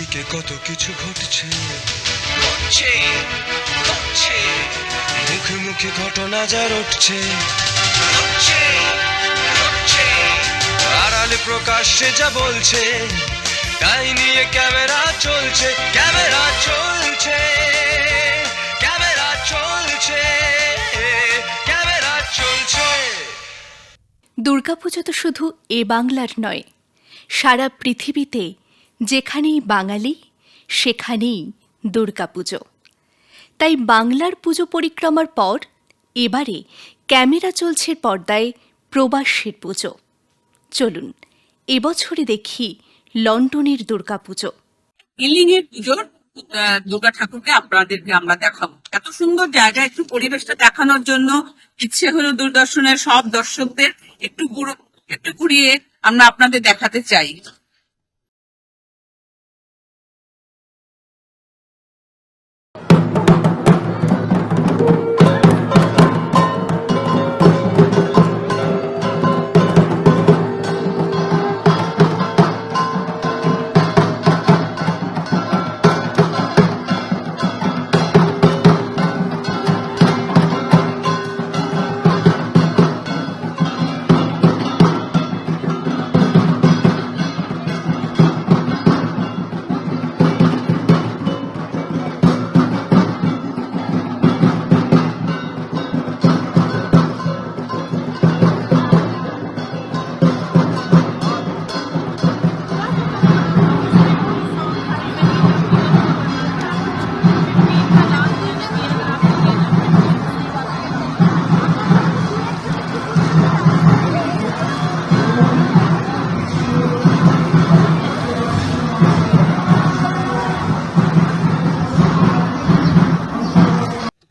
চারিদিকে কত কিছু ঘটছে। ঘটছে ঘটছে। মুখে মুখে ঘটনা যা রটছে। ঘটছে ঘটছে। আড়ালে প্রকাশ্যে যা বলছে তাই নিয়ে ক্যামেরা চলছে ক্যামেরা চলছে ক্যামেরা চলছে ক্যামেরা চলছে। দুর্গাপুজো তো শুধু এ বাংলার নয় সারা পৃথিবীতে যেখানেই বাঙালি, সেখানেই দুর্গাপুজো তাই বাংলার পুজো পরিক্রমার পর এবারে ক্যামেরা চলছে পর্দায় প্রবাসীর পুজো। চলুন, এবছরে দেখি লন্ডনের দুর্গাপুজো হিলিং এর পুজোর দুর্গা ঠাকুরকে আপনাদেরকে আমরা দেখাবো। এত সুন্দর জায়গা, একটু পরিবেশটা দেখানোর জন্য ইচ্ছে হলো দূরদর্শনের সব দর্শকদের একটু একটু ঘুরিয়ে আমরা আপনাদের দেখাতে চাই।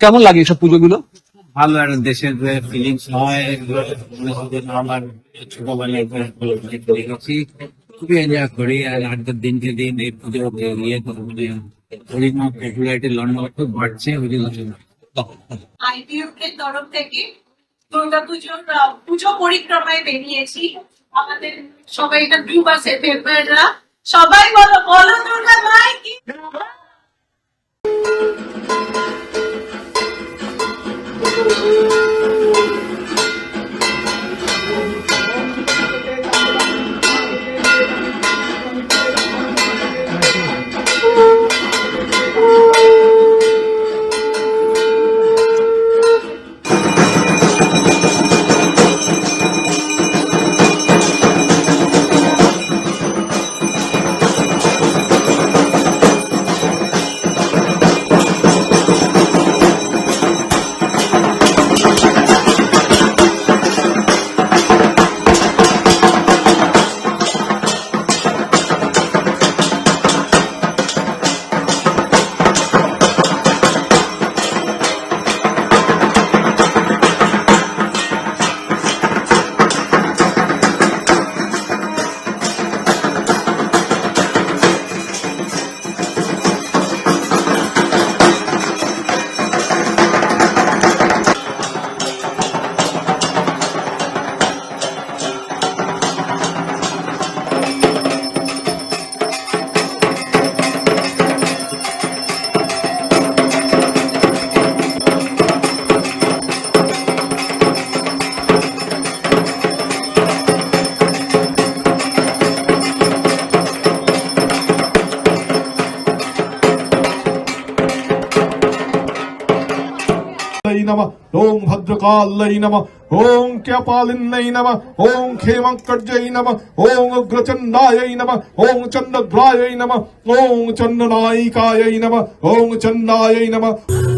কেমন লাগে এসব পুজোগুলো? ভালো একটা দেশের যে ফিলিংস হয় আমার ছোটবেলায় দেখেছি খুবই এনজয় করি আর আজকের দিনকে দিন এই পুজো ইয়ে পরিমাণ পপুলারিটি লন্ডন খুব বাড়ছে ওই জন্য তরফ থেকে দুর্গা পুজোর পুজো পরিক্রমায় বেরিয়েছি। আমাদের সবাই এটা গ্রুপ আছে মেম্বাররা সবাই বলো বলো দুর্গা মাই কি ै ॐ भद्रकाल्यै नमः ॐ क्यपालिन्यै नमः ॐ क्षेमङ्कर्यै नमः ॐ उग्रचण्डायै नमः ॐ चन्द्रग्रायै नमः ॐ चन्द्रनायिकायै नमः ॐ चन्दायै नमः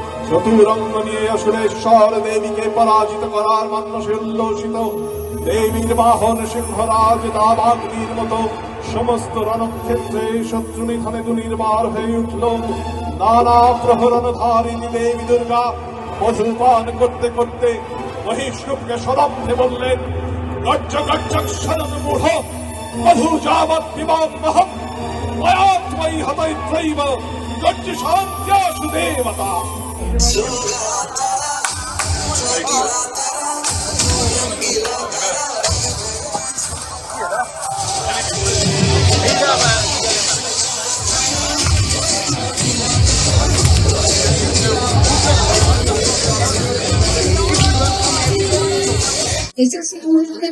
চতুরঙ্গ নিয়ে অসুরেশ্বর দেবীকে পরাজিত করার মানসে উল্লসিত দেবীর বাহন সিংহরাজ দাবাগ্নির মতো সমস্ত রণক্ষেত্রে শত্রু নিধনে দুনির্বার হয়ে উঠল। নানা প্রহরণ ধারিণী দেবী দুর্গা মধুপান করতে করতে মহিষরূপকে সদব্ধে বললেন গজ্জ গজ্জ শরণ মূঢ়, মধু যাবৎ বিবাহম ময়াত্মৈ হতৈত্রৈব। 关之成驾驶地我操。এসএসসি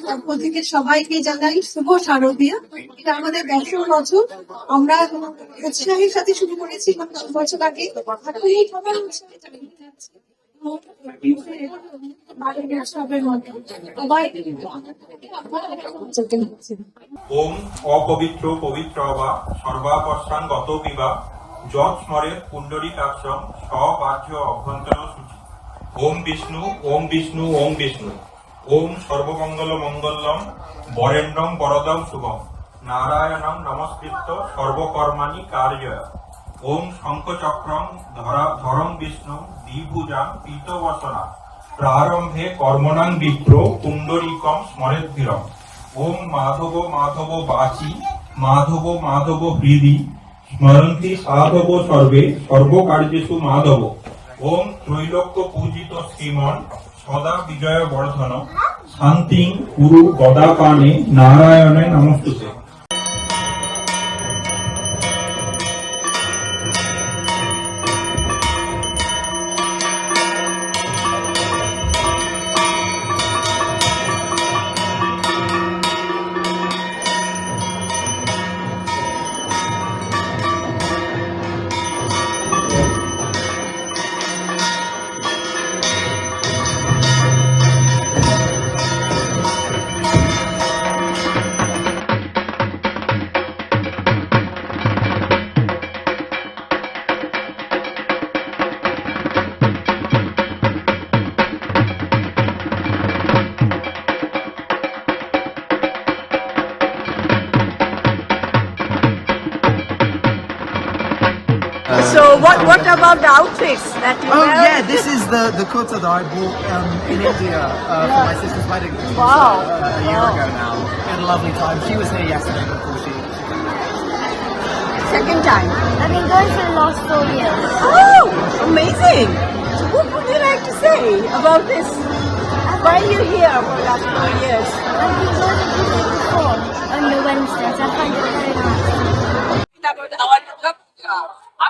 পক্ষ থেকে সবাইকে জানাই শুভ শারদীয়া। এটা আমাদের দশম বছর। আমরা উৎসাহের সাথে শুরু করেছি বছর আগে। ওম অপবিত্র পবিত্র বা সর্বাপস্থান গত বিবা যৎ স্মরে পুণ্ডরীকাক্ষম স্ববাহ্য অভ্যন্তর সূচি ওম বিষ্ণু ওম বিষ্ণু ওম বিষ্ণু। ওম সর্বমঙ্গল মঙ্গলম বরেণ্যম বরদম শুভম। নারায়ণং নমস্কৃত সর্বকর্মাণি কার্য ওম শঙ্খচক্রম ধরা ধরম বিষ্ণু দ্বিভুজাং পীতবসনা। প্রারম্ভে কর্মণাং বিপ্র পুণ্ডরীকম স্মরেদ্ভিরম। ওম মাধব মাধব বাচি, মাধব মাধব হৃদি, স্মরন্তি সাধব সর্বে, সর্বকার্যেষু মাধব। ওম ত্রৈলোক্য পূজিত শ্রীমন সদা বিজয় বর্ধন শান্তিং কুরু গদাপানে নারায়ণে নমস্তুতে। About the outfits that you Oh wear? yeah, this is the the kurta that I bought um, in India uh, for my sister's wedding. which was, Wow. uh, a year Wow. ago now. We had a lovely time. She was here yesterday, but of course she. Second time. I've been going for the last four years. Oh, amazing! So what would you like to say about this? Why are you here for the last four years? I've been going to do it before on the Wednesdays. I find it very nice. about our Durga Puja. I mean, it's very beautiful. It's, it's, it's very lovely. Thank you very much. How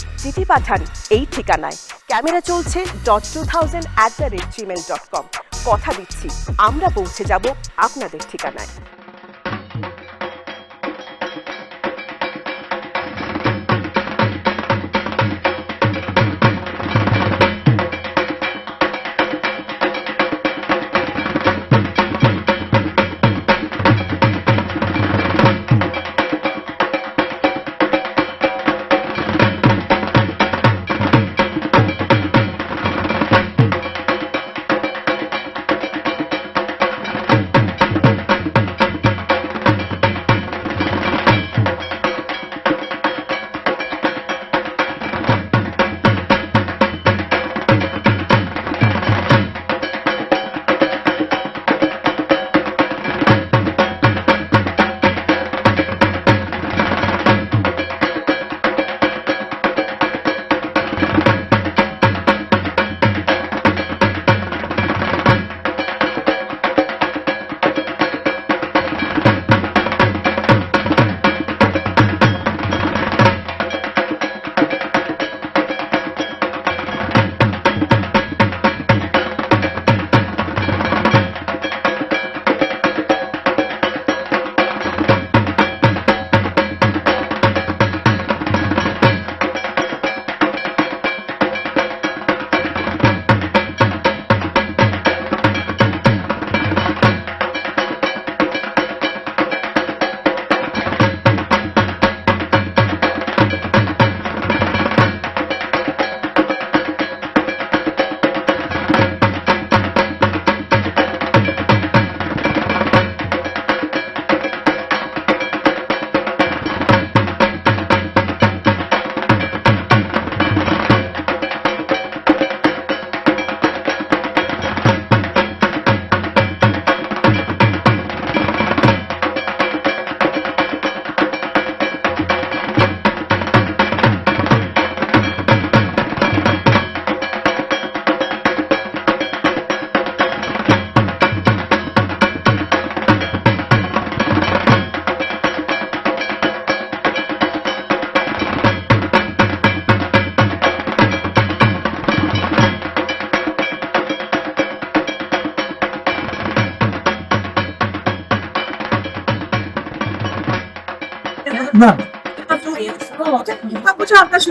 চিঠি পাঠান এই ঠিকানায়। Camera চলছে dot two thousand at the rate Gmail dot com কথা দিচ্ছি, আমরা পৌঁছে যাব আপনাদের ঠিকানায়।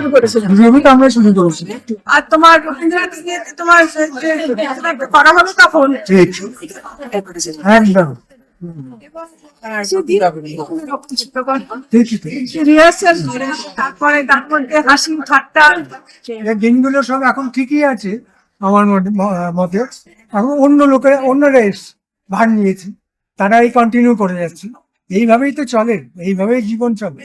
শুরু রবি আমরা শুরু করেছি আর তোমার তোমার করা হলো তখন ঠিক। একদম ঠিকই তো। রিহার্সাল করে তারপরে তার মধ্যে হাসি ঠাট্টা। দিনগুলো সব এখন ঠিকই আছে আমার মতে- এখন অন্য লোকেরা অন্যরা এসছে ভার নিয়েছে। তারা এই কন্টিনিউ করে যাচ্ছে। এইভাবেই তো চলে এইভাবেই জীবন চলে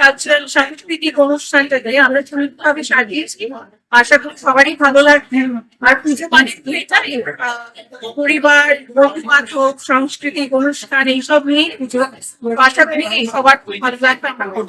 কালচারাল সাংস্কৃতিক অনুষ্ঠানটাকে আমরা সুন্দরভাবে সাজিয়েছি। আশা করি সবারই ভালো লাগবে। আর পুজো মানে তো এটাই পরিবার বন্ধু বান্ধব সাংস্কৃতিক অনুষ্ঠান, এইসব নিয়ে পুজো। আশা করি সবার ভালো লাগবে। আমরা